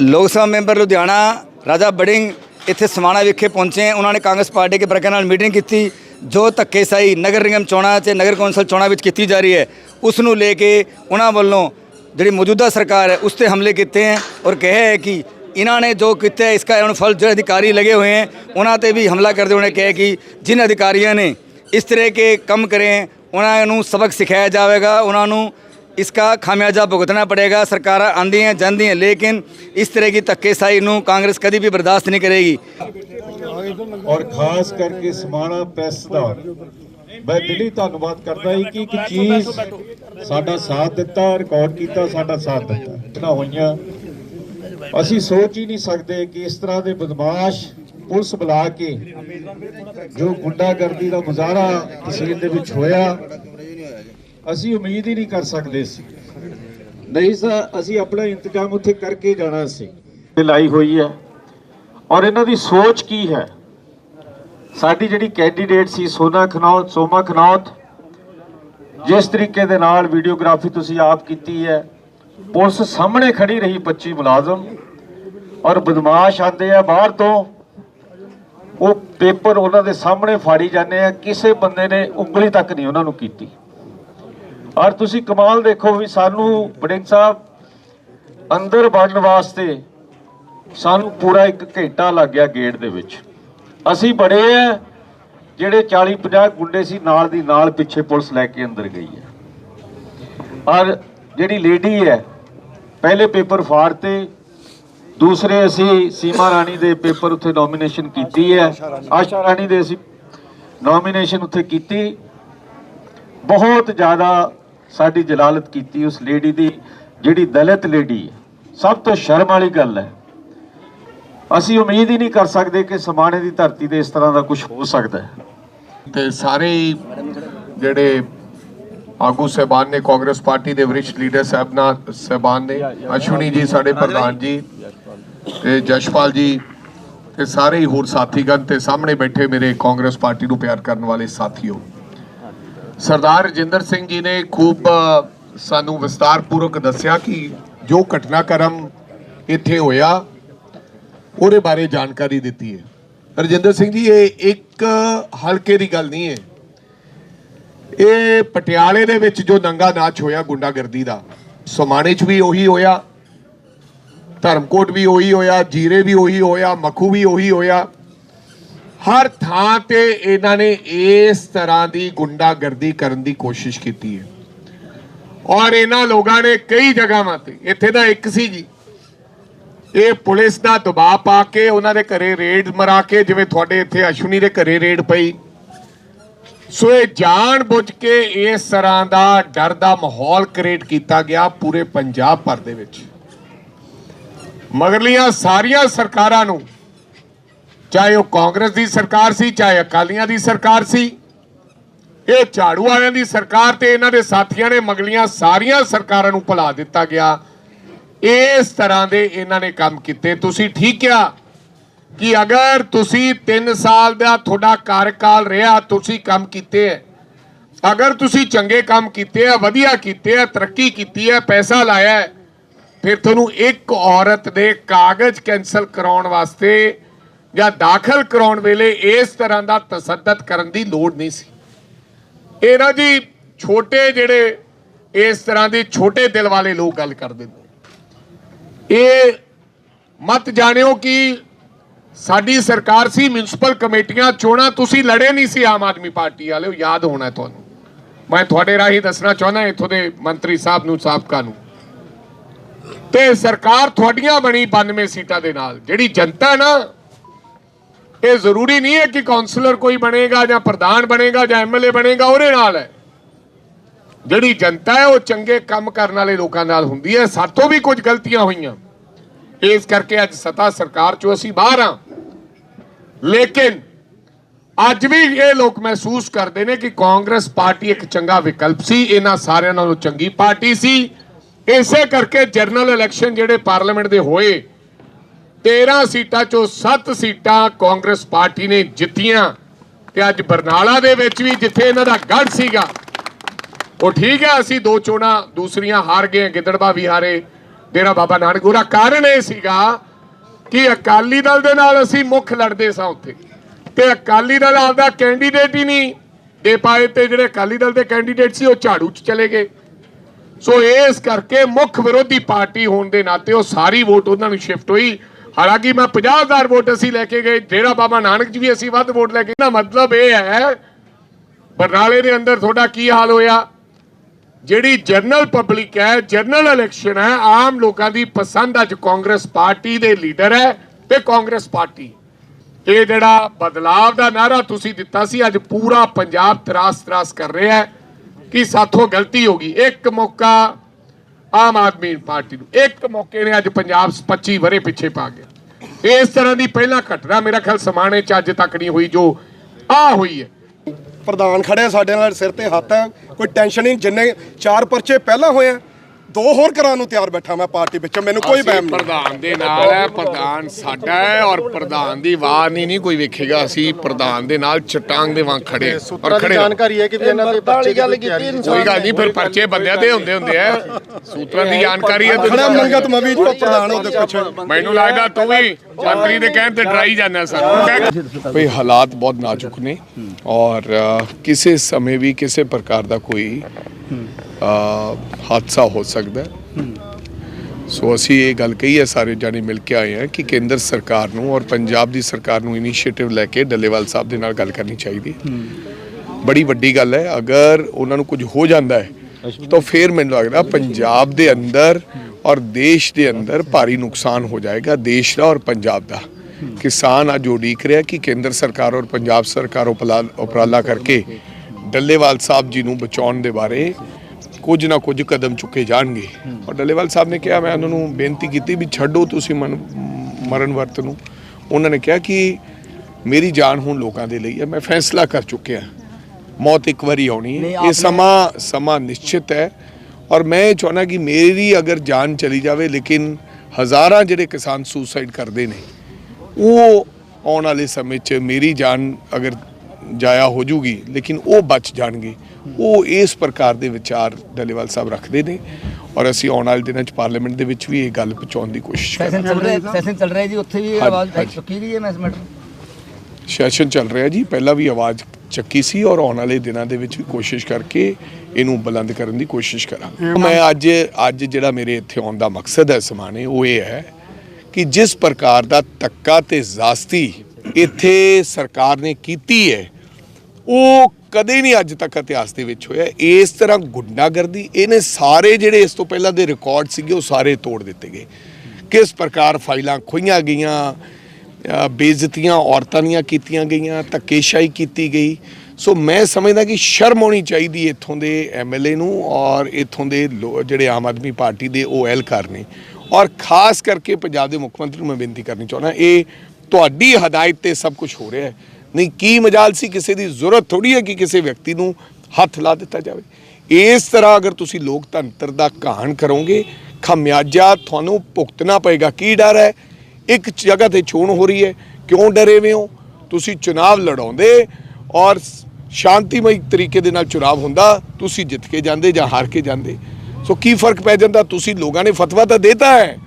ਲੋਕ ਸਭਾ ਮੈਂਬਰ ਲੁਧਿਆਣਾ, ਰਾਜਾ ਬੜਿੰਗ ਇੱਥੇ ਸਮਾਣਾ ਵਿਖੇ ਪਹੁੰਚੇ ਉਹਨਾਂ ਨੇ ਕਾਂਗਰਸ ਪਾਰਟੀ ਦੇ ਵਰਕਰਾਂ ਨਾਲ ਮੀਟਿੰਗ ਕੀਤੀ, ਜੋ ਧੱਕੇਸ਼ਾਹੀ ਨਗਰ ਨਿਗਮ ਚੋਣਾਂ 'ਚ ਨਗਰ ਕੌਂਸਲ ਚੋਣਾਂ ਵਿੱਚ ਕੀਤੀ ਜਾ ਰਹੀ ਹੈ। ਉਸ ਨੂੰ ਲੈ ਕੇ ਉਹਨਾਂ ਵੱਲੋਂ ਜਿਹੜੀ ਮੌਜੂਦਾ ਸਰਕਾਰ ਹੈ, ਉਸ ਤੇ ਹਮਲੇ ਕੀਤੇ ਹੈ ਔਰ ਕਿਹਾ ਹੈ ਕਿ ਇਹਨਾਂ ਨੇ ਜੋ ਕੀਤਾ ਇਸ ਇਸਕਾ ਹੁਣ ਫਲ ਜਿਹੜੇ ਅਧਿਕਾਰੀ ਲਗੇ ਹੋਏ ਹੈ, ਉਹਨਾਂ ਤੇ ਵੀ ਹਮਲਾ ਕਰਦੇ ਉਹਨੇ ਕਿਹਾ ਕਿ ਜਿਨ ਅਧਿਕਾਰੀਆਂ ਨੇ ਇਸ ਤਰ੍ਹਾਂ ਕੇ ਕੰਮ ਕਰੇ ਉਹਨਾਂ ਨੂੰ ਸਬਕ ਸਿਖਾਇਆ ਜਾਵੇਗਾ, ਉਹਨਾਂ ਨੂੰ इसका खामियाजा भुगतना पड़ेगा सरकार आंदी हैं ਜਾਂਦੀ हैं लेकिन इस तरह की ਧੱਕੇਸ਼ਾਹੀ ਨੂੰ ਕਾਂਗਰਸ ਕਦੀ ਵੀ ਬਰਦਾਸ਼ਤ ਨਹੀਂ ਕਰੇਗੀ ਔਰ ਖਾਸ ਕਰਕੇ ਸਮਾਣਾ ਪ੍ਰੈਸ ਦਾ ਮੈਂ ਦਿਲੀ ਧੰਨਵਾਦ ਕਰਦਾ ਹਾਂ ਕਿ ਇੱਕ ਚੀਜ਼ ਸਾਡਾ ਸਾਥ ਦਿੱਤਾ ਰਿਕਾਰਡ ਕੀਤਾ ਸਾਡਾ ਸਾਥ ਦਿੱਤਾ ਇਹਨਾਂ ਹੋਈਆਂ ਅਸੀਂ ਸੋਚ ਹੀ ਨਹੀਂ ਸਕਦੇ ਕਿ ਇਸ ਤਰ੍ਹਾਂ ਦੇ ਬਦਮਾਸ਼ ਪੁਲਿਸ ਬੁਲਾ ਕੇ ਜੋ ਗੁੰਡਾਗਰਦੀ ਦਾ ਮੁਜ਼ਾਹਰਾ ਤਹਿਸੀਲ ਦੇ ਵਿੱਚ ਹੋਇਆ ਅਸੀਂ ਉਮੀਦ ਹੀ ਨਹੀਂ ਕਰ ਸਕਦੇ ਸੀ। ਨਹੀਂ ਸਰ ਅਸੀਂ ਆਪਣਾ ਇੰਤਜ਼ਾਮ ਉੱਥੇ ਕਰਕੇ ਜਾਣਾ ਸੀ। ਲਾਈ ਹੋਈ ਹੈ। ਔਰ ਇਹਨਾਂ ਦੀ ਸੋਚ ਕੀ ਹੈ? ਸਾਡੀ ਜਿਹੜੀ ਕੈਂਡੀਡੇਟ ਸੀ ਸੋਨਾ ਖਨੌਤ ਸੋਮਾ ਖਨੌਤ ਜਿਸ ਤਰੀਕੇ ਦੇ ਨਾਲ ਵੀਡੀਓਗ੍ਰਾਫੀ ਤੁਸੀਂ ਆਪ ਕੀਤੀ ਹੈ ਪੁਲਿਸ ਸਾਹਮਣੇ ਖੜੀ ਰਹੀ 25 ਮੁਲਾਜ਼ਮ। ਔਰ ਬਦਮਾਸ਼ ਆਉਂਦੇ ਆ ਬਾਹਰ ਤੋਂ। ਉਹ ਪੇਪਰ ਉਹਨਾਂ ਦੇ ਸਾਹਮਣੇ ਫਾੜੀ ਜਾਂਦੇ ਆ। ਕਿਸੇ ਬੰਦੇ ਨੇ ਉਂਗਲੀ ਤੱਕ ਨਹੀਂ ਉਹਨਾਂ ਨੂੰ ਕੀਤੀ। ਔਰ ਤੁਸੀਂ ਕਮਾਲ ਦੇਖੋ ਵੀ ਸਾਨੂੰ ਬੜਿੰਗ ਸਾਹਿਬ ਅੰਦਰ ਵੜਨ ਵਾਸਤੇ ਸਾਨੂੰ ਪੂਰਾ ਇੱਕ ਘੰਟਾ ਲੱਗ ਗਿਆ ਗੇਟ ਦੇ ਵਿੱਚ। ਅਸੀਂ ਬੜੇ ਆ ਜਿਹੜੇ 40 50 ਗੁੰਡੇ ਸੀ ਨਾਲ ਦੀ ਨਾਲ ਪਿੱਛੇ ਪੁਲਿਸ ਲੈ ਕੇ ਅੰਦਰ ਗਈ ਹੈ। ਔਰ ਜਿਹੜੀ ਲੇਡੀ ਹੈ ਪਹਿਲੇ ਪੇਪਰ ਫਾੜ ਤੇ ਦੂਸਰੇ ਅਸੀਂ ਸੀਮਾ ਰਾਣੀ ਦੇ ਪੇਪਰ ਉੱਥੇ ਨੋਮੀਨੇਸ਼ਨ ਕੀਤੀ ਹੈ ਆਸ਼ਾ ਰਾਣੀ। ਦੇ ਅਸੀਂ ਨੋਮੀਨੇਸ਼ਨ ਉੱਥੇ ਕੀਤੀ। ਬਹੁਤ ਜ਼ਿਆਦਾ ਸਾਡੀ ਜਲਾਲਤ ਕੀਤੀ ਉਸ ਲੇਡੀ ਦੀ, ਜਿਹੜੀ ਦਲਿਤ ਲੇਡੀ ਸਭ ਤੋਂ ਸ਼ਰਮ ਵਾਲੀ ਗੱਲ ਹੈ। ਅਸੀਂ ਉਮੀਦ ਹੀ ਨਹੀਂ ਕਰ ਸਕਦੇ ਕਿ ਸਮਾਣੇ ਦੀ ਧਰਤੀ ਤੇ ਇਸ ਤਰ੍ਹਾਂ ਦਾ ਕੁਝ ਹੋ ਸਕਦਾ ਤੇ ਸਾਰੇ ਜਿਹੜੇ ਆਗੂ ਸਹਿਬਾਨ ਨੇ, ਕਾਂਗਰਸ ਪਾਰਟੀ ਦੇ ਵਰਿष्ठ ਲੀਡਰ ਸਾਹਿਬਾਨ ਸਹਿਬਾਨ ਨੇ ਅਸ਼ਵਨੀ ਜੀ, ਸਾਡੇ ਪ੍ਰਧਾਨ ਜੀ ਤੇ ਜਸ਼ਪਾਲ ਜੀ ਤੇ ਸਾਰੇ ਹੀ ਹੋਰ ਸਾਥੀਗਣ ਤੇ ਸਾਹਮਣੇ ਬੈਠੇ ਮੇਰੇ ਕਾਂਗਰਸ ਪਾਰਟੀ ਨੂੰ ਪਿਆਰ ਕਰਨ ਵਾਲੇ ਸਾਥੀਓ। ਸਰਦਾਰ ਰਜਿੰਦਰ ਸਿੰਘ ਜੀ ਨੇ ਖੂਬ ਅ, ਸਾਨੂੰ ਵਿਸਤਾਰਪੂਰਵਕ ਦੱਸਿਆ ਕਿ ਜੋ ਘਟਨਾਕ੍ਰਮ ਇੱਥੇ ਹੋਇਆ ਉਹਦੇ ਬਾਰੇ ਜਾਣਕਾਰੀ ਦਿੱਤੀ ਹੈ। ਰਜਿੰਦਰ ਸਿੰਘ ਜੀ ਇਹ ਇੱਕ ਹਲਕੇ ਦੀ ਗੱਲ ਨਹੀਂ ਹੈ। ਇਹ ਪਟਿਆਲੇ ਦੇ ਵਿੱਚ ਜੋ ਨੰਗਾ ਨਾਚ ਹੋਇਆ ਗੁੰਡਾਗਰਦੀ ਦਾ ਸਮਾਣੇ 'ਚ ਵੀ ਉਹੀ ਹੋਇਆ ਧਰਮਕੋਟ ਵੀ ਉਹੀ ਹੋਇਆ ਜੀਰੇ ਵੀ ਉਹੀ ਹੋਇਆ ਮੱਖੂ ਵੀ ਉਹੀ ਹੋਇਆ ਹਰ ਥਾਂ ਤੇ ਇਹਨਾਂ ਨੇ ਇਸ ਤਰ੍ਹਾਂ ਦੀ ਗੁੰਡਾਗਰਦੀ ਕਰਨ ਦੀ ਕੋਸ਼ਿਸ਼ ਕੀਤੀ ਹੈ। ਔਰ ਇਹਨਾਂ ਲੋਕਾਂ ਨੇ ਕਈ ਜਗ੍ਹਾਵਾਂ ਤੇ, ਇੱਥੇ ਦਾ ਇੱਕ ਸੀ ਜੀ ਇਹ ਪੁਲਿਸ ਦਾ ਦਬਾਅ ਪਾ ਕੇ ਉਹਨਾਂ ਦੇ ਘਰੇ ਰੇਡ ਮਰਾ ਕੇ, ਜਿਵੇਂ ਤੁਹਾਡੇ ਇੱਥੇ ਅਸ਼ਵਨੀ ਦੇ ਘਰੇ ਰੇਡ ਪਈ। ਸੋ ਇਹ ਜਾਣ ਬੁੱਝ ਕੇ ਇਸ ਤਰ੍ਹਾਂ ਦਾ ਡਰ ਦਾ ਮਾਹੌਲ ਕ੍ਰੀਏਟ ਕੀਤਾ ਗਿਆ ਪੂਰੇ ਪੰਜਾਬ ਭਰ ਦੇ ਵਿੱਚ। ਮਗਰਲੀਆਂ ਸਾਰੀਆਂ ਸਰਕਾਰਾਂ ਨੂੰ ਚਾਹੇ ਉਹ ਕਾਂਗਰਸ ਦੀ ਸਰਕਾਰ ਸੀ, ਚਾਹੇ ਅਕਾਲੀਆਂ ਦੀ ਸਰਕਾਰ ਸੀ, ਇਹ ਝਾੜੂ ਵਾਲਿਆਂ ਦੀ ਸਰਕਾਰ ਤੇ ਇਹਨਾਂ ਦੇ ਸਾਥੀਆਂ ਨੇ ਮਗਲੀਆਂ ਸਾਰੀਆਂ ਸਰਕਾਰਾਂ ਨੂੰ ਭੁਲਾ ਦਿੱਤਾ ਗਿਆ। ਇਸ ਤਰ੍ਹਾਂ ਦੇ ਇਹਨਾਂ ਨੇ ਕੰਮ ਕੀਤੇ। ਤੁਸੀਂ ਠੀਕ ਕਿਹਾ ਕਿ ਅਗਰ ਤੁਸੀਂ 3 ਸਾਲ ਦਾ ਤੁਹਾਡਾ ਕਾਰਜਕਾਲ ਰਿਹਾ, ਤੁਸੀਂ ਕੰਮ ਕੀਤੇ ਹੈ। ਅਗਰ ਤੁਸੀਂ ਚੰਗੇ ਕੰਮ ਕੀਤੇ ਆ ਵਧੀਆ ਕੀਤੇ ਆ ਤਰੱਕੀ ਕੀਤੀ ਹੈ, ਪੈਸਾ ਲਾਇਆ ਫਿਰ ਤੁਹਾਨੂੰ ਇੱਕ ਔਰਤ ਦੇ ਕਾਗਜ਼ ਕੈਨਸਲ ਕਰਾਉਣ ਵਾਸਤੇ ਜਾਂ ਦਾਖਲ ਕਰਾਉਣ ਵੇਲੇ ਇਸ ਤਰ੍ਹਾਂ ਦਾ ਤਸੱਦਦ ਕਰਨ ਦੀ ਲੋੜ ਨਹੀਂ ਸੀ। ਇਹ ਨਾ ਜੀ ਛੋਟੇ ਜਿਹੜੇ ਇਸ ਤਰ੍ਹਾਂ ਦੇ ਛੋਟੇ ਦਿਲ ਵਾਲੇ ਲੋਕ ਗੱਲ ਕਰਦੇ ਨੇ। ਇਹ ਮਤ ਜਾਣਿਓ ਕਿ ਸਾਡੀ ਸਰਕਾਰ ਸੀ, ਮਿਊਨਿਸਪਲ ਕਮੇਟੀਆਂ ਚੋਣਾਂ ਤੁਸੀਂ ਲੜੇ ਨਹੀਂ ਸੀ ਆਮ ਆਦਮੀ ਪਾਰਟੀ ਵਾਲਿਓ ਯਾਦ ਹੋਣਾ ਤੁਹਾਨੂੰ। ਮੈਂ ਤੁਹਾਡੇ ਰਾਹੀਂ ਦੱਸਣਾ ਚਾਹੁੰਦਾ ਇੱਥੋਂ ਦੇ ਮੰਤਰੀ ਸਾਹਿਬ ਨੂੰ, ਸਾਬਕਾ ਨੂੰ। ਤੇ ਸਰਕਾਰ ਤੁਹਾਡੀਆਂ ਬਣੀ 92 ਸੀਟਾਂ ਦੇ ਨਾਲ, ਜਿਹੜੀ ਜਨਤਾ ਨਾ ਇਹ ਜ਼ਰੂਰੀ ਨਹੀਂ ਹੈ ਕਿ ਕਾਉਂਸਲਰ ਕੋਈ ਬਣੇਗਾ ਜਾਂ ਪ੍ਰਧਾਨ ਬਣੇਗਾ ਜਾਂ ਐਮਐਲਏ ਬਣੇਗਾ, ਉਹਦੇ ਨਾਲ ਹੈ। ਜਿਹੜੀ ਜਨਤਾ ਹੈ, ਉਹ ਚੰਗੇ ਕੰਮ ਕਰਨ ਵਾਲੇ ਲੋਕਾਂ ਨਾਲ ਹੁੰਦੀ ਹੈ। ਸਾਤੋਂ ਵੀ ਕੁਝ ਗਲਤੀਆਂ ਹੋਈਆਂ। ਇਸ ਕਰਕੇ ਅੱਜ ਸਤਾ ਸਰਕਾਰ ਚੋਂ ਅਸੀਂ ਬਾਹਰ ਆ ਲੇਕਿਨ ਅੱਜ ਵੀ ਇਹ ਲੋਕ ਮਹਿਸੂਸ ਕਰਦੇ ਨੇ ਕਿ ਕਾਂਗਰਸ ਪਾਰਟੀ ਇੱਕ ਚੰਗਾ ਵਿਕਲਪ ਸੀ। ਇਹਨਾਂ ਸਾਰਿਆਂ ਨਾਲੋਂ ਚੰਗੀ ਪਾਰਟੀ ਸੀ। ਇਸੇ ਕਰਕੇ ਜਨਰਲ ਇਲੈਕਸ਼ਨ ਜਿਹੜੇ ਪਾਰਲੀਮੈਂਟ ਦੇ ਹੋਏ 13 ਸੀਟਾਂ ਚੋਂ 7 ਸੀਟਾਂ ਕਾਂਗਰਸ ਪਾਰਟੀ ਨੇ ਜਿੱਤੀਆਂ ਤੇ ਅੱਜ ਬਰਨਾਲਾ ਦੇ ਵਿੱਚ ਵੀ ਜਿੱਥੇ ਇਹਨਾਂ ਦਾ ਗੜ ਸੀਗਾ, ਉਹ ਠੀਕ ਹੈ, ਅਸੀਂ ਦੋ ਚੋਣਾਂ ਦੂਸਰੀਆਂ ਹਾਰ ਗਏ, ਗਿੱਦੜਬਾ ਵੀ ਹਾਰੇ, ਡੇਰਾ ਬਾਬਾ ਨਾਨਕ ਉਹਦਾ ਕਾਰਨ ਇਹ ਸੀਗਾ ਕਿ ਅਕਾਲੀ ਦਲ ਦੇ ਨਾਲ ਅਸੀਂ ਮੁੱਖ ਲੜਦੇ ਸਾਂ ਉੱਥੇ ਤੇ ਅਕਾਲੀ ਦਲ ਆਪਦਾ ਕੈਂਡੀਡੇਟ ਹੀ ਨਹੀਂ ਦੇ ਪਾਏ ਤੇ ਜਿਹੜੇ ਅਕਾਲੀ ਦਲ ਦੇ ਕੈਂਡੀਡੇਟ ਸੀ, ਉਹ ਝਾੜੂ 'ਚ ਚਲੇ ਗਏ। ਸੋ ਇਸ ਕਰਕੇ ਮੁੱਖ ਵਿਰੋਧੀ ਪਾਰਟੀ ਹੋਣ ਦੇ ਨਾਤੇ ਉਹ ਸਾਰੀ ਵੋਟ ਉਹਨਾਂ ਨੂੰ ਸ਼ਿਫਟ ਹੋਈ। ਹਾਲਾਂਕਿ ਮੈਂ 50000 ਵੋਟ ਅਸੀਂ ਲੈ ਕੇ ਗਏ, ਡੇਰਾ ਬਾਬਾ ਨਾਨਕ ਜੀ ਵੀ ਅਸੀਂ ਵੱਧ ਵੋਟ ਲੈ ਕੇ ਨਾ ਮਤਲਬ ਇਹ ਹੈ, ਬਰਨਾਲੇ ਦੇ ਅੰਦਰ ਤੁਹਾਡਾ ਕੀ ਹਾਲ ਹੋਇਆ? ਜਿਹੜੀ ਜਨਰਲ ਪਬਲਿਕ ਹੈ, ਜਨਰਲ ਇਲੈਕਸ਼ਨ ਹੈ, ਆਮ ਲੋਕਾਂ ਦੀ ਪਸੰਦ ਅੱਜ ਕਾਂਗਰਸ ਪਾਰਟੀ ਦੇ ਲੀਡਰ ਹੈ ਤੇ ਕਾਂਗਰਸ ਪਾਰਟੀ। ਇਹ ਜਿਹੜਾ ਬਦਲਾਵ ਦਾ ਨਾਰਾ ਤੁਸੀਂ ਦਿੱਤਾ ਸੀ, ਅੱਜ ਪੂਰਾ ਪੰਜਾਬ ਤਰਾਸ ਤਰਾਸ ਕਰ ਰਿਹਾ ਹੈ ਕਿ ਸਾਥੋਂ ਗਲਤੀ ਹੋ ਗਈ। ਇੱਕ ਮੌਕਾ ਆਮ ਆਦਮੀ ਪਾਰਟੀ ਨੂੰ। ਇੱਕ ਮੌਕੇ ਨੇ ਅੱਜ ਪੰਜਾਬ 25 ਵਰੇ ਪਿੱਛੇ ਪਾ ਗਿਆ। ਇਸ ਤਰ੍ਹਾਂ ਦੀ ਪਹਿਲਾਂ ਘਟਨਾ ਮੇਰਾ ਖਿਆਲ ਸਮਾਣੇ ਚ ਅੱਜ ਤੱਕ ਨਹੀਂ ਹੋਈ, ਜੋ ਆ ਹੋਈ ਹੈ। ਪ੍ਰਧਾਨ ਖੜੇ ਸਾਡੇ ਨਾਲ, ਸਿਰ ਤੇ ਹੱਥ ਹੈ ਕੋਈ ਟੈਨਸ਼ਨ ਨਹੀਂ ਜਿੰਨੇ ਚਾਰ ਪਰਚੇ ਪਹਿਲਾਂ ਹੋਏ ਆ ਦੋ ਹੋਰ ਕਰਾਉਣ ਨੂੰ ਤਿਆਰ ਬੈਠਾ ਮੈਂ ਪਾਰਟੀ ਵਿੱਚ ਮੈਨੂੰ ਕੋਈ ਵਹਿਮ ਨਹੀਂ। ਪ੍ਰਧਾਨ ਦੇ ਨਾਲ ਹੈ ਪ੍ਰਧਾਨ ਸਾਡਾ ਹੈ ਔਰ ਪ੍ਰਧਾਨ ਦੀ ਵਾਰ ਨਹੀਂ ਨਹੀਂ ਕੋਈ ਵੇਖੇਗਾ। ਅਸੀਂ ਪ੍ਰਧਾਨ ਦੇ ਨਾਲ ਚਟਾਂਗ ਦੇ ਵਾਂਗ ਖੜੇ। ਔਰ ਖੜੇ। ਜਾਣਕਾਰੀ ਹੈ ਕਿ ਵੀ ਇਹਨਾਂ ਦੇ ਬੱਚੇ ਗੱਲ ਕੀਤੀ ਕੋਈ ਗੱਲ ਨਹੀਂ ਫਿਰ ਪਰਚੇ ਬੰਦਿਆਂ ਦੇ ਹੁੰਦੇ ਹੁੰਦੇ ਆ। ਸੂਤਰਾਂ ਦੀ ਜਾਣਕਾਰੀ ਹੈ ਖੜਾ ਮੰਗਤ ਮਵੀ ਜੋ ਪ੍ਰਧਾਨ ਉਹਦੇ ਪਿੱਛੇ। ਮੈਨੂੰ ਲੱਗਦਾ ਤੂੰ ਵੀ ਮੰਤਰੀ ਦੇ ਕਹਿਣ ਤੇ ਡਰਾਈ ਜਾਂਦਾ ਸਰ ਭਈ ਹਾਲਾਤ ਬਹੁਤ ਨਾਜ਼ੁਕ ਨੇ ਔਰ ਕਿਸੇ ਸਮੇਂ ਵੀ ਕਿਸੇ ਪ੍ਰਕਾਰ ਦਾ ਕੋਈ ਹਾਦਸਾ ਹੋ ਸਕਦਾ ਸੋ ਅਸੀਂ ਇਹ ਗੱਲ ਕਹੀ ਹੈ, ਸਾਰੇ ਜਾਣੇ ਮਿਲ ਕੇ ਆਏ ਹਾਂ ਕਿ ਕੇਂਦਰ ਸਰਕਾਰ ਨੂੰ ਔਰ ਪੰਜਾਬ ਦੀ ਸਰਕਾਰ ਨੂੰ ਇਨੀਸ਼ੀਏਟਿਵ ਲੈ ਕੇ ਡੱਲੇਵਾਲ ਸਾਹਿਬ ਦੇ ਨਾਲ ਗੱਲ ਕਰਨੀ ਚਾਹੀਦੀ ਬੜੀ ਵੱਡੀ ਗੱਲ ਹੈ, ਅਗਰ ਉਹਨਾਂ ਨੂੰ ਕੁਝ ਹੋ ਜਾਂਦਾ ਹੈ, ਤਾਂ ਫਿਰ ਮੈਨੂੰ ਲੱਗਦਾ ਪੰਜਾਬ ਦੇ ਅੰਦਰ ਔਰ ਦੇਸ਼ ਦੇ ਅੰਦਰ ਭਾਰੀ ਨੁਕਸਾਨ ਹੋ ਜਾਏਗਾ, ਦੇਸ਼ ਦਾ ਔਰ ਪੰਜਾਬ ਦਾ। ਕਿਸਾਨ ਅੱਜ ਉਡੀਕ ਰਿਹਾ ਕਿ ਕੇਂਦਰ ਸਰਕਾਰ ਔਰ ਪੰਜਾਬ ਸਰਕਾਰ ਉਪਰਾਲਾ ਕਰਕੇ ਡੱਲੇਵਾਲ ਸਾਹਿਬ ਜੀ ਨੂੰ ਬਚਾਉਣ ਦੇ ਬਾਰੇ ਕੁਝ ਨਾ ਕੁਝ ਕਦਮ ਚੁੱਕੇ ਜਾਣਗੇ। ਔਰ ਡੱਲੇਵਾਲ ਸਾਹਿਬ ਨੇ ਕਿਹਾ ਮੈਂ ਉਹਨਾਂ ਨੂੰ ਬੇਨਤੀ ਕੀਤੀ ਵੀ ਛੱਡੋ ਤੁਸੀਂ ਮਨ ਮਰਨ ਵਰਤ ਨੂੰ। ਉਹਨਾਂ ਨੇ ਕਿਹਾ ਕਿ ਮੇਰੀ ਜਾਨ ਹੁਣ ਲੋਕਾਂ ਦੇ ਲਈ ਹੈ ਮੈਂ ਫੈਸਲਾ ਕਰ ਚੁੱਕਿਆ। ਮੌਤ ਇੱਕ ਵਾਰੀ ਆਉਣੀ ਹੈ। ਇਹ ਸਮਾਂ ਸਮਾਂ ਨਿਸ਼ਚਿਤ ਹੈ। ਔਰ ਮੈਂ ਇਹ ਚਾਹੁੰਦਾ ਕਿ ਮੇਰੀ ਅਗਰ ਜਾਨ ਚਲੀ ਜਾਵੇ ਲੇਕਿਨ ਹਜ਼ਾਰਾਂ ਜਿਹੜੇ ਕਿਸਾਨ ਸੁਸਾਈਡ ਕਰਦੇ ਨੇ ਉਹ ਆਉਣ ਵਾਲੇ ਸਮੇਂ 'ਚ ਮੇਰੀ ਜਾਨ ਅਗਰ ਜਾਇਆ ਹੋ ਜੂਗੀ ਲੇਕਿਨ ਉਹ ਬਚ ਜਾਣਗੇ। ਉਹ ਇਸ ਪ੍ਰਕਾਰ ਦੇ ਵਿਚਾਰ ਡੱਲੇਵਾਲ ਸਾਹਿਬ ਰੱਖਦੇ ਨੇ ਔਰ ਅਸੀਂ ਆਉਣ ਵਾਲੇ ਦਿਨਾਂ 'ਚ ਪਾਰਲੀਮੈਂਟ ਦੇ ਵਿੱਚ ਵੀ ਇਹ ਗੱਲ ਪਹੁੰਚਾਉਣ ਦੀ ਕੋਸ਼ਿਸ਼ ਸੈਸ਼ਨ ਕਰਾਂਗੇ। ਚੱਲ ਰਿਹਾ ਸੈਸ਼ਨ ਚੱਲ ਰਿਹਾ ਜੀ ਉੱਥੇ ਵੀ ਆਵਾਜ਼। ਚੁੱਕੀ ਗਈ ਹੈ ਮੈਂ ਇਸ ਮੈਟਰ ਸੈਸ਼ਨ ਚੱਲ ਰਿਹਾ ਜੀ ਪਹਿਲਾਂ ਵੀ ਆਵਾਜ਼ ਚੱਕੀ ਸੀ ਔਰ ਆਉਣ ਵਾਲੇ ਦਿਨਾਂ ਦੇ ਵਿੱਚ ਵੀ ਕੋਸ਼ਿਸ਼ ਕਰਕੇ ਇਹਨੂੰ ਬੁਲੰਦ ਕਰਨ ਦੀ ਕੋਸ਼ਿਸ਼ ਕਰਾਂਗੇ। ਮੈਂ ਅੱਜ ਅੱਜ ਜਿਹੜਾ ਮੇਰੇ ਇੱਥੇ ਆਉਣ ਦਾ ਮਕਸਦ ਹੈ ਸਮਾਣੇ ਉਹ ਇਹ ਹੈ ਕਿ ਜਿਸ ਪ੍ਰਕਾਰ ਦਾ ਤੱਕਾ ਤੇ ਜ਼ਾਸਤੀ ਇੱਥੇ ਸਰਕਾਰ ਨੇ ਕੀਤੀ ਹੈ ਉਹ ਕਦੇ ਨਹੀਂ ਅੱਜ ਤੱਕ ਇਤਿਹਾਸ ਦੇ ਵਿੱਚ ਹੋਇਆ। ਇਸ ਤਰ੍ਹਾਂ ਗੁੰਡਾਗਰਦੀ ਇਹਨੇ ਸਾਰੇ ਜਿਹੜੇ ਇਸ ਤੋਂ ਪਹਿਲਾਂ ਦੇ ਰਿਕਾਰਡ ਸੀਗੇ ਉਹ ਸਾਰੇ ਤੋੜ ਦਿੱਤੇ ਗਏ। ਕਿਸ ਪ੍ਰਕਾਰ ਫਾਈਲਾਂ ਖੋਈਆਂ ਗਈਆਂ ਅ, ਬੇਇੱਜ਼ਤੀਆਂ ਔਰਤਾਂ ਦੀਆਂ ਕੀਤੀਆਂ ਗਈਆਂ ਧੱਕੇਸ਼ਾਹੀ ਕੀਤੀ ਗਈ। ਸੋ ਮੈਂ ਸਮਝਦਾ ਕਿ ਸ਼ਰਮ ਹੋਣੀ ਚਾਹੀਦੀ ਇੱਥੋਂ ਦੇ ਐਮਐਲਏ ਨੂੰ ਔਰ ਇੱਥੋਂ ਦੇ ਲੋ- ਜਿਹੜੇ ਆਮ ਆਦਮੀ ਪਾਰਟੀ ਦੇ ਉਹ ਐਲਕਾਰ ਨੇ। ਔਰ ਖਾਸ ਕਰਕੇ ਪੰਜਾਬ ਦੇ ਮੁੱਖ ਮੰਤਰੀ ਨੂੰ ਮੈਂ ਬੇਨਤੀ ਕਰਨੀ ਚਾਹੁੰਦਾ ਇਹ ਤੁਹਾਡੀ ਹਦਾਇਤ ਤੇ ਸਭ ਕੁਝ ਹੋ ਰਿਹਾ ਹੈ। ਨਹੀਂ, ਕੀ ਮਜਾਲ ਸੀ? ਕਿਸੇ ਦੀ ਜ਼ਰੂਰਤ ਥੋੜੀ ਹੈ ਕਿ ਕਿਸੇ ਵਿਅਕਤੀ ਨੂੰ ਹੱਥ ਲਾ ਦਿੱਤਾ ਜਾਵੇ। ਇਸ ਤਰ੍ਹਾਂ ਅਗਰ ਤੁਸੀਂ ਲੋਕਤੰਤਰ ਦਾ ਕਹਾਣ ਕਰੋਗੇ, ਖਮਿਆਜਾ ਤੁਹਾਨੂੰ ਭੁਗਤਣਾ ਪਏਗਾ। ਕੀ ਡਰ ਹੈ? ਇੱਕ ਜਗ੍ਹਾ ਤੇ ਚੋਣ ਹੋ ਰਹੀ ਹੈ। ਕਿਉਂ ਡਰੇ ਹੋਏ ਹੋ? ਤੁਸੀਂ ਚੁਣਾਵ ਲੜਾਉਂਦੇ ਔਰ ਸ਼ਾਂਤੀਮਈ ਤਰੀਕੇ ਦੇ ਨਾਲ ਚੁਣਾਵ ਹੁੰਦਾ, ਤੁਸੀਂ ਜਿੱਤ ਕੇ ਜਾਂਦੇ ਜਾਂ ਹਾਰ ਕੇ ਜਾਂਦੇ। ਸੋ ਕੀ ਫ਼ਰਕ ਪੈ ਜਾਂਦਾ? ਤੁਸੀਂ ਲੋਕਾਂ ਨੇ ਫਤਵਾ ਤਾਂ ਦਿੱਤਾ ਹੈ।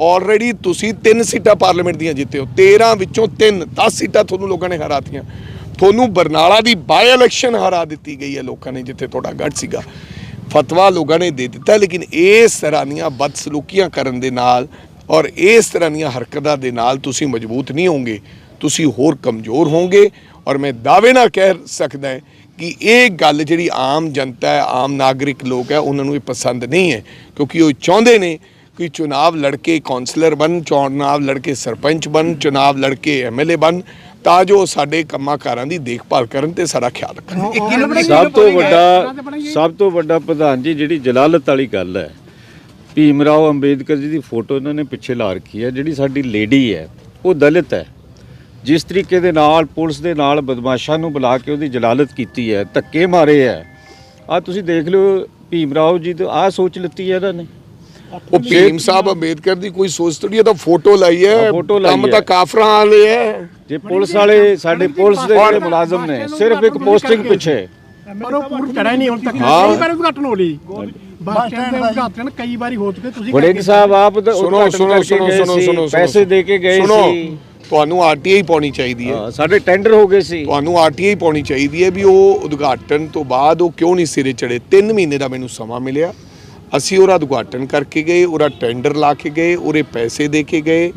ਆਲਰੇਡੀ ਤੁਸੀਂ ਤਿੰਨ ਸੀਟਾਂ ਪਾਰਲੀਮੈਂਟ ਦੀਆਂ ਜਿੱਤੇ ਹੋ। 13 ਵਿੱਚੋਂ 3 10 ਸੀਟਾਂ ਤੁਹਾਨੂੰ ਲੋਕਾਂ ਨੇ ਹਰਾਤੀਆਂ। ਤੁਹਾਨੂੰ ਬਰਨਾਲਾ ਦੀ ਬਾਈ ਇਲੈਕਸ਼ਨ ਹਰਾ ਦਿੱਤੀ ਗਈ ਹੈ ਲੋਕਾਂ ਨੇ, ਜਿੱਥੇ ਤੁਹਾਡਾ ਗੱਡ ਸੀਗਾ। ਫਤਵਾ ਲੋਕਾਂ ਨੇ ਦੇ ਦਿੱਤਾ, ਲੇਕਿਨ ਇਸ ਤਰ੍ਹਾਂ ਦੀਆਂ ਬਦਸਲੂਕੀਆਂ ਕਰਨ ਦੇ ਨਾਲ ਔਰ ਇਸ ਤਰ੍ਹਾਂ ਦੀਆਂ ਹਰਕਤਾਂ ਦੇ ਨਾਲ ਤੁਸੀਂ ਮਜ਼ਬੂਤ ਨਹੀਂ ਹੋਵੋਗੇ, ਤੁਸੀਂ ਹੋਰ ਕਮਜ਼ੋਰ ਹੋਵੋਗੇ। ਔਰ ਮੈਂ ਦਾਅਵੇ ਨਾਲ ਕਹਿ ਸਕਦਾ ਹਾਂ ਕਿ ਇਹ ਗੱਲ ਜਿਹੜੀ ਆਮ ਜਨਤਾ ਹੈ, ਆਮ ਨਾਗਰਿਕ ਲੋਕ ਹੈ, ਉਹਨਾਂ ਨੂੰ ਇਹ ਪਸੰਦ ਨਹੀਂ ਹੈ, ਕਿਉਂਕਿ ਉਹ ਚਾਹੁੰਦੇ ਨੇ ਕਿ ਚੁਣਾਵ ਲੜਕੇ ਕਾਉਂਸਲਰ ਬਣ ਚੁਣਾਵ ਲੜਕੇ ਸਰਪੰਚ ਬਣ ਚੁਣਾਵ ਲੜਕੇ ਐਮਐਲਏ ਬਣ ਤਾਂ ਜੋ ਸਾਡੇ ਕੰਮਾਂ ਕਾਰਾਂ ਦੀ ਦੇਖਭਾਲ ਕਰਨ ਤੇ ਸਾਡਾ ਖਿਆਲ ਰੱਖਣ। ਸਭ ਤੋਂ ਵੱਡਾ ਸਭ ਤੋਂ ਵੱਡਾ ਪ੍ਰਧਾਨ ਜੀ ਜਿਹੜੀ ਜਲਾਲਤ ਵਾਲੀ ਗੱਲ ਹੈ। ਭੀਮ ਰਾਓ ਅੰਬੇਦਕਰ ਜੀ ਦੀ ਫੋਟੋ ਇਹਨਾਂ ਨੇ ਪਿੱਛੇ ਲਾ ਰੱਖੀ ਹੈ ਜਿਹੜੀ ਸਾਡੀ ਲੇਡੀ ਹੈ ਉਹ ਦਲਿਤ ਹੈ। ਜਿਸ ਤਰੀਕੇ ਦੇ ਨਾਲ ਪੁਲਿਸ ਦੇ ਨਾਲ ਬਦਮਾਸ਼ਾਂ ਨੂੰ ਬੁਲਾ ਕੇ ਉਹਦੀ ਜਲਾਲਤ ਕੀਤੀ ਹੈ ਧੱਕੇ ਮਾਰੇ ਹੈ। ਆ ਤੁਸੀਂ ਦੇਖ ਲਿਓ ਭੀਮ ਰਾਓ ਜੀ ਤੋਂ ਆ ਸੋਚ ਲਿੱਤੀ ਹੈ ਇਹਨਾਂ ਨੇ। ਉਹ ਭੀਮ ਸਾਹਿਬ ਅੰਬੇਦਕਰ ਦੀ ਕੋਈ ਸੋਚ ਥੋੜੀ ਹੈ ਤਾਂ ਫੋਟੋ ਲਾਈ ਹੈ ਹਾਂ, ਫੋਟੋ ਲਾਈ ਕੰਮ ਹੈ। ਤਾਂ ਕਾਫਰਾਂ ਵਾਲੇ ਹੈ। ਜੇ ਪੁਲਿਸ ਵਾਲੇ ਸਾਡੇ ਪੁਲਿਸ ਦੇ ਜਿਹੜੇ ਮੁਲਾਜ਼ਮ ਨੇ ਸਿਰਫ ਇੱਕ ਪੋਸਟਿੰਗ ਪਿੱਛੇ। ਪਰ ਉਹ ਪੂਰ ਚੜਿਆ ਨਹੀਂ ਹੁਣ ਤੱਕ। ਕਈ ਵਾਰ ਉਦਘਾਟਨ ਹੋ ਲਈ। ਬੱਸ ਸਟੈਂਡ ਦੇ ਉਦਘਾਟਨ ਕਈ ਵਾਰੀ ਹੋ ਚੁੱਕੇ ਤੁਸੀਂ ਵੜਿੰਗ ਸਾਹਿਬ ਆਪ ਦਾ ਸੁਣੋ ਉਦਘਾਟਨ ਸੁਣੋ ਕਰਕੇ ਸੁਣੋ ਗਏ ਸੁਣੋ ਸੀ, ਸੁਣੋ ਪੈਸੇ ਦੇ ਕੇ ਗਏ ਸੁਣੋ, ਸੀ। ਤੁਹਾਨੂੰ ਆਰਟੀਆਈ ਪਾਉਣੀ ਚਾਹੀਦੀ ਹੈ। ਹਾਂ, ਸਾਡੇ ਟੈਂਡਰ ਹੋ ਗਏ ਸੀ। ਤੁਹਾਨੂੰ ਆਰਟੀਆਈ ਪਾਉਣੀ ਚਾਹੀਦੀ ਹੈ ਵੀ ਉਹ ਉਦਘਾਟਨ ਤੋਂ ਬਾਅਦ ਉਹ ਕਿਉਂ ਨਹੀਂ ਸਿਰੇ ਚੜੇ 3 ਮਹੀਨੇ ਦਾ ਮੈਨੂੰ ਸਮਾਂ ਮਿਲਿਆ। ਅਸੀਂ ਉਹਦਾ ਉਦਘਾਟਨ ਕਰਕੇ ਗਏ ਉਹਦਾ ਟੈਂਡਰ ਲਾ ਕੇ ਗਏ ਉਹਦੇ ਪੈਸੇ ਦੇ ਕੇ ਗਏ।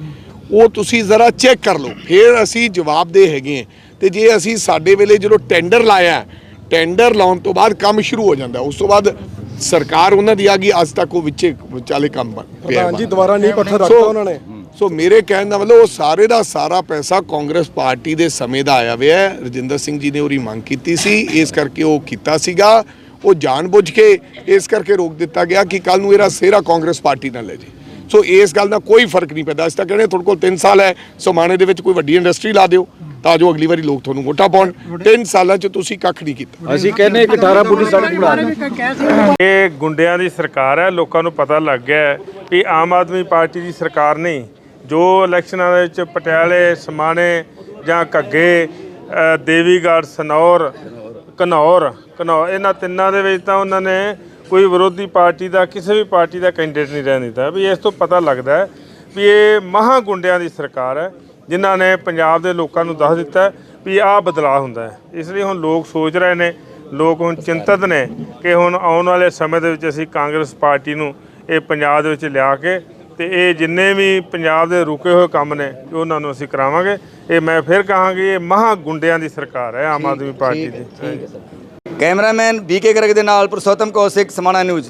ਉਹ ਤੁਸੀਂ ਜ਼ਰਾ ਚੈੱਕ ਕਰ ਲਓ। ਫਿਰ ਅਸੀਂ ਜਵਾਬ ਦੇ ਹੈਗੇ ਤੇ ਜੇ ਅਸੀਂ ਸਾਡੇ ਵੇਲੇ ਜਦੋਂ ਟੈਂਡਰ ਲਾਇਆ ਟੈਂਡਰ ਲਾਉਣ ਤੋਂ ਬਾਅਦ ਕੰਮ ਸ਼ੁਰੂ ਹੋ ਜਾਂਦਾ। ਉਸ ਤੋਂ ਬਾਅਦ ਸਰਕਾਰ ਉਹਨਾਂ ਦੀ ਆ ਗਈ ਅੱਜ ਤੱਕ ਉਹ ਵਿੱਚੇ ਵਿਚਾਲੇ ਕੰਮ ਪਿਆ ਪ੍ਰਧਾਨ ਜੀ ਵਾ। ਦੁਬਾਰਾ ਨਹੀਂ ਪੱਥਰ ਰੱਖਤਾ ਸੋ- ਉਹਨਾਂ ਨੇ। ਸੋ ਮੇਰੇ ਕਹਿਣ ਦਾ ਮਤਲਬ ਉਹ ਸਾਰੇ ਦਾ ਸਾਰਾ ਪੈਸਾ ਕਾਂਗਰਸ ਪਾਰਟੀ ਦੇ ਸਮੇਂ ਦਾ ਆਇਆ ਹੋਇਆ ਹੈ। ਰਜਿੰਦਰ ਸਿੰਘ ਜੀ ਨੇ ਉਹਦੀ ਮੰਗ ਕੀਤੀ ਸੀ। ਇਸ ਕਰਕੇ ਉਹ ਕੀਤਾ ਸੀਗਾ। ਉਹ ਜਾਣਬੁੱਝ ਕੇ ਇਸ ਕਰਕੇ ਰੋਕ ਦਿੱਤਾ ਗਿਆ ਕਿ ਕੱਲ ਨੂੰ ਇਹਦਾ ਸਿਹਰਾ ਕਾਂਗਰਸ ਪਾਰਟੀ ਨਾਲ ਲੈ ਜੇ। ਸੋ ਇਸ ਗੱਲ ਦਾ ਕੋਈ ਫ਼ਰਕ ਨਹੀਂ ਪੈਂਦਾ। ਅਸੀਂ ਤਾਂ ਕਹਿੰਦੇ ਤੁਹਾਡੇ ਕੋਲ 3 ਸਾਲ ਹੈ ਸਮਾਣੇ ਦੇ ਵਿੱਚ ਕੋਈ ਵੱਡੀ ਇੰਡਸਟਰੀ ਲਾ ਦਿਓ ਤਾਂ ਜੋ ਅਗਲੀ ਵਾਰੀ ਲੋਕ ਤੁਹਾਨੂੰ ਵੋਟਾਂ ਪਾਉਣ। 3 ਸਾਲਾਂ 'ਚ ਤੁਸੀਂ ਕੱਖ ਨਹੀਂ ਕੀਤਾ। ਅਸੀਂ ਕਹਿੰਦੇ ਇੱਕ 18 ਫੁੱਟੀ ਸੜਕ ਬਣਾ ਇਹ ਗੁੰਡਿਆਂ ਦੀ ਸਰਕਾਰ ਹੈ ਲੋਕਾਂ ਨੂੰ ਪਤਾ ਲੱਗ ਗਿਆ ਹੈ ਵੀ ਆਮ ਆਦਮੀ ਪਾਰਟੀ ਦੀ ਸਰਕਾਰ ਨਹੀਂ। ਜੋ ਇਲੈਕਸ਼ਨਾਂ ਦੇ ਵਿੱਚ ਪਟਿਆਲੇ ਸਮਾਣੇ ਜਾਂ ਘੱਗੇ ਦੇਵੀਗੜ੍ਹ ਸਨੌਰ ਘਨੌਰ ਘਨੌਰ ਇਹਨਾਂ ਤਿੰਨਾਂ ਦੇ ਵਿੱਚ ਤਾਂ ਉਹਨਾਂ ਨੇ ਕੋਈ ਵਿਰੋਧੀ ਪਾਰਟੀ ਦਾ, ਕਿਸੇ ਵੀ ਪਾਰਟੀ ਦਾ ਕੈਂਡੀਡੇਟ ਨਹੀਂ ਰਹਿਣ ਦਿੱਤਾ। ਵੀ ਇਸ ਤੋਂ ਪਤਾ ਲੱਗਦਾ ਹੈ ਵੀ ਇਹ ਮਹਾ ਗੁੰਡਿਆਂ ਦੀ ਸਰਕਾਰ ਹੈ, ਜਿਨ੍ਹਾਂ ਨੇ ਪੰਜਾਬ ਦੇ ਲੋਕਾਂ ਨੂੰ ਦੱਸ ਦਿੱਤਾ ਵੀ ਆਹ ਬਦਲਾਅ ਹੁੰਦਾ ਹੈ। ਇਸ ਲਈ ਹੁਣ ਲੋਕ ਸੋਚ ਰਹੇ ਨੇ, ਲੋਕ ਹੁਣ ਚਿੰਤਤ ਨੇ ਕਿ ਹੁਣ ਆਉਣ ਵਾਲੇ ਸਮੇਂ ਦੇ ਵਿੱਚ ਅਸੀਂ ਕਾਂਗਰਸ ਪਾਰਟੀ ਨੂੰ ਇਹ ਪੰਜਾਬ ਦੇ ਵਿੱਚ ਲਿਆ ਕੇ ਤੇ ਇਹ ਜਿੰਨੇ ਵੀ ਪੰਜਾਬ ਦੇ ਰੁਕੇ ਹੋਏ ਕੰਮ ਨੇ ਉਹਨਾਂ ਨੂੰ ਅਸੀਂ ਕਰਾਵਾਂਗੇ ਇਹ ਮੈਂ ਫਿਰ ਕਹਾਂਗੀ ਇਹ ਮਹਾ ਗੁੰਡਿਆਂ ਦੀ ਸਰਕਾਰ ਹੈ ਆਮ ਆਦਮੀ ਪਾਰਟੀ ਦੀ। ਕੈਮਰਾਮੈਨ ਬੀਕੇ ਗਰਗ ਦੇ ਨਾਲ ਪੁਰਸ਼ੋਤਮ ਕੌਸ਼ਿਕ ਸਮਾਣਾ ਨਿਊਜ਼।